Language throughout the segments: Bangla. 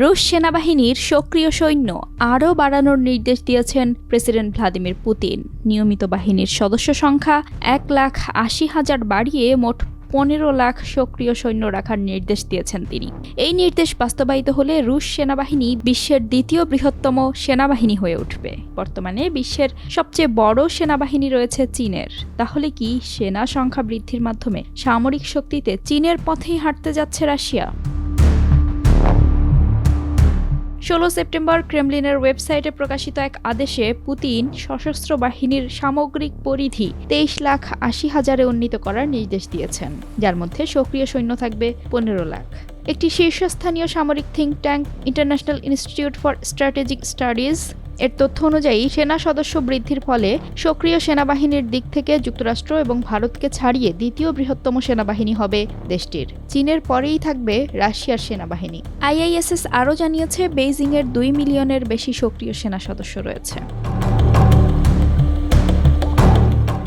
রুশ সেনাবাহিনীর সক্রিয় সৈন্য আরও বাড়ানোর নির্দেশ দিয়েছেন প্রেসিডেন্ট ভ্লাদিমির পুতিন। নিয়মিত বাহিনীর সদস্য সংখ্যা এক লাখ আশি হাজার বাড়িয়ে মোট পনেরো লাখ সক্রিয় সৈন্য রাখার নির্দেশ দিয়েছেন তিনি। এই নির্দেশ বাস্তবায়িত হলে রুশ সেনাবাহিনী বিশ্বের দ্বিতীয় বৃহত্তম সেনাবাহিনী হয়ে উঠবে। বর্তমানে বিশ্বের সবচেয়ে বড় সেনাবাহিনী রয়েছে চীনের। তাহলে কি সেনা সংখ্যা বৃদ্ধির মাধ্যমে সামরিক শক্তিতে চীনের পথেই হাঁটতে যাচ্ছে রাশিয়া? ষোলো সেপ্টেম্বর ক্রেমলিনের ওয়েবসাইটে প্রকাশিত এক আদেশে পুতিন সশস্ত্র বাহিনীর সামগ্রিক পরিধি তেইশ লাখ আশি হাজারে উন্নীত করার নির্দেশ দিয়েছেন। যার মধ্যে সক্রিয় সৈন্য থাকবে পনেরো লাখ। একটি শীর্ষস্থানীয় সামরিক think tank International Institute for Strategic Studies এর তথ্য অনুযায়ী, সেনা সদস্য বৃদ্ধির ফলে সক্রিয় সেনাবাহিনীর দিক থেকে যুক্তরাষ্ট্র এবং ভারতকে ছাড়িয়ে দ্বিতীয় বৃহত্তম সেনাবাহিনী হবে দেশটির। চীনের পরেই থাকবে রাশিয়ার সেনাবাহিনী। আইআইএসএস আরও জানিয়েছে, বেইজিংয়ের দুই মিলিয়নের বেশি সক্রিয় সেনা সদস্য রয়েছে।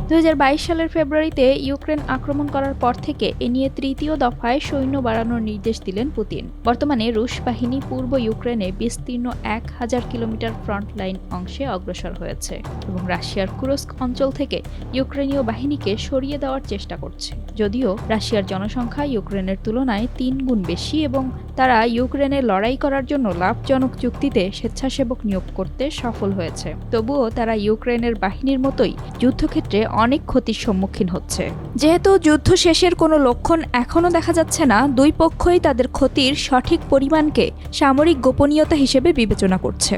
দু হাজার বাইশ সালের ফেব্রুয়ারিতে ইউক্রেন আক্রমণ করার পর থেকে এ নিয়ে তৃতীয় দফায় সৈন্য বাড়ানোর নির্দেশ দিলেন পুতিন। বর্তমানে রুশ বাহিনী পূর্ব ইউক্রেনে বিস্তীর্ণ এক হাজার কিলোমিটার ফ্রন্ট লাইন অংশে অগ্রসর হয়েছে এবং রাশিয়ার কুরস্ক অঞ্চল থেকে ইউক্রেনীয় বাহিনীকে সরিয়ে দেওয়ার চেষ্টা করছে। যদিও রাশিয়ার জনসংখ্যা ইউক্রেনের তুলনায় তিন গুণ বেশি এবং তারা ইউক্রেনে লড়াই করার জন্য লাভজনক চুক্তিতে স্বেচ্ছাসেবক নিয়োগ করতে সফল হয়েছে। তবুও তারা ইউক্রেনের বাহিনীর মতোই যুদ্ধক্ষেত্রে অনেক ক্ষতির সম্মুখীন হচ্ছে। যেহেতু যুদ্ধ শেষের কোনো লক্ষণ এখনও দেখা যাচ্ছে না, দুই পক্ষই তাদের ক্ষতির সঠিক পরিমাণকে সামরিক গোপনীয়তা হিসেবে বিবেচনা করছে।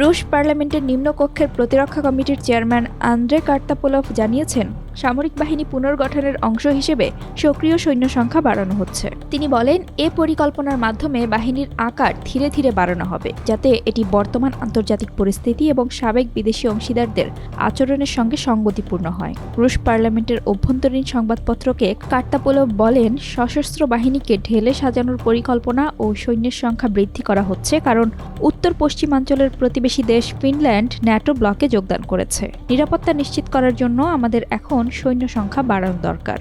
রুশ পার্লামেন্টের নিম্নকক্ষের প্রতিরক্ষা কমিটির চেয়ারম্যান আন্দ্রে কার্তাপোলভ জানিয়েছেন সামরিক বাহিনী পুনর্গঠনের অংশ হিসেবে সক্রিয় সৈন্য সংখ্যা বাড়ানো হচ্ছে। তিনি বলেন, এ পরিকল্পনার মাধ্যমে বাহিনীর আকার ধীরে ধীরে বাড়ানো হবে, যাতে এটি বর্তমান আন্তর্জাতিক পরিস্থিতি এবং সাবেক বিদেশি অংশীদারদের আচরণের সঙ্গে সঙ্গতিপূর্ণ হয়। রুশ পার্লামেন্টের অভ্যন্তরীণ সংবাদপত্রকে কার্তাপোলভ বলেন, সশস্ত্র বাহিনীকে ঢেলে সাজানোর পরিকল্পনা ও সৈন্যের সংখ্যা বৃদ্ধি করা হচ্ছে কারণ উত্তর পশ্চিমাঞ্চলের প্রতিবেশী দেশ ফিনল্যান্ড ন্যাটো ব্লকে যোগদান করেছে। নিরাপত্তা নিশ্চিত করার জন্য আমাদের এখন সৈন্য সংখ্যা বাড়ানো দরকার।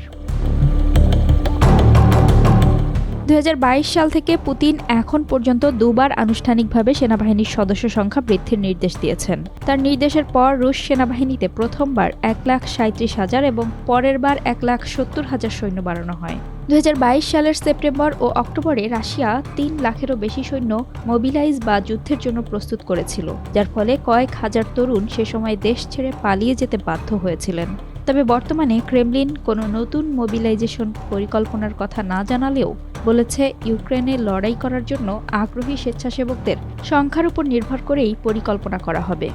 দুই হাজার বাইশ সাল থেকে পুতিন এখন পর্যন্ত দুবার আনুষ্ঠানিকভাবে সেনাবাহিনীর সদস্য সংখ্যা বৃদ্ধির নির্দেশ দিয়েছেন। তার নির্দেশের পর রুশ সেনাবাহিনীতে প্রথমবার এক লাখ সাঁত্রিশ হাজার এবং পরের বার এক লাখ সত্তর হাজার সৈন্য বাড়ানো হয়। দুই হাজার বাইশ সালের সেপ্টেম্বর ও অক্টোবরে রাশিয়া তিন লাখেরও বেশি সৈন্য মোবিলাইজ বা যুদ্ধের জন্য প্রস্তুত করেছিল, যার ফলে কয়েক হাজার তরুণ সে সময় দেশ ছেড়ে পালিয়ে যেতে বাধ্য হয়েছিলেন। তবে বর্তমানে ক্রেমলিন কোনো নতুন মোবিলাইজেশন পরিকল্পনার কথা না জানালেও বলেছে ইউক্রেনে লড়াই করার জন্য আগ্রহী স্বেচ্ছাসেবকদের সংখ্যার উপর নির্ভর করেই পরিকল্পনা করা হবে।